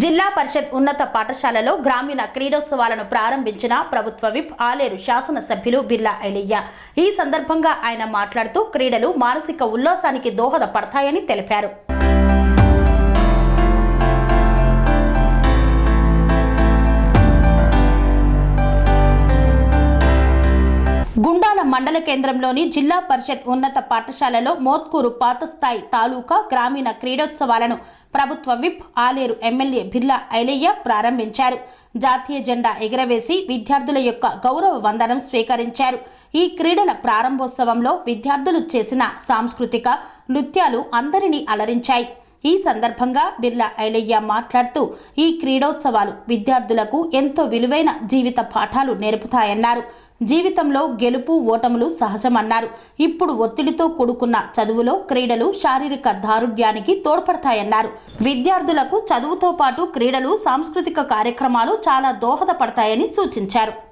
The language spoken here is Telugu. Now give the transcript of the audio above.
జిల్లా పరిషత్ ఉన్నత పాఠశాలలో గ్రామీణ క్రీడోత్సవాలను ప్రారంభించిన ప్రభుత్వ విప్ ఆలేరు శాసనసభ్యులు బిర్లా ఐలయ్య. ఈ సందర్భంగా ఆయన మాట్లాడుతూ క్రీడలు మానసిక ఉల్లాసానికి దోహదపడతాయని తెలిపారు. గుండాల మండల కేంద్రంలోని జిల్లా పరిషత్ ఉన్నత పాఠశాలలో మోత్కూరు పాతస్థాయి తాలూకా గ్రామీణ క్రీడోత్సవాలను ప్రభుత్వ విప్ ఆలేరు ఎమ్మెల్యే బిర్లా ఐలయ్య ప్రారంభించారు. జాతీయ జెండా ఎగురవేసి విద్యార్థుల యొక్క గౌరవ వందనం స్వీకరించారు. ఈ క్రీడల ప్రారంభోత్సవంలో విద్యార్థులు చేసిన సాంస్కృతిక నృత్యాలు అందరినీ అలరించాయి. ఈ సందర్భంగా బిర్లా ఐలయ్య మాట్లాడుతూ ఈ క్రీడోత్సవాలు విద్యార్థులకు ఎంతో విలువైన జీవిత పాఠాలు నేర్పుతాయన్నారు. జీవితంలో గెలుపు ఓటములు సహజమన్నారు. ఇప్పుడు ఒత్తిడితో కూడుకున్న చదువులో క్రీడలు శారీరక దారుఢ్యానికి తోడ్పడతాయన్నారు. విద్యార్థులకు చదువుతో పాటు క్రీడలు సాంస్కృతిక కార్యక్రమాలు చాలా దోహదపడతాయని సూచించారు.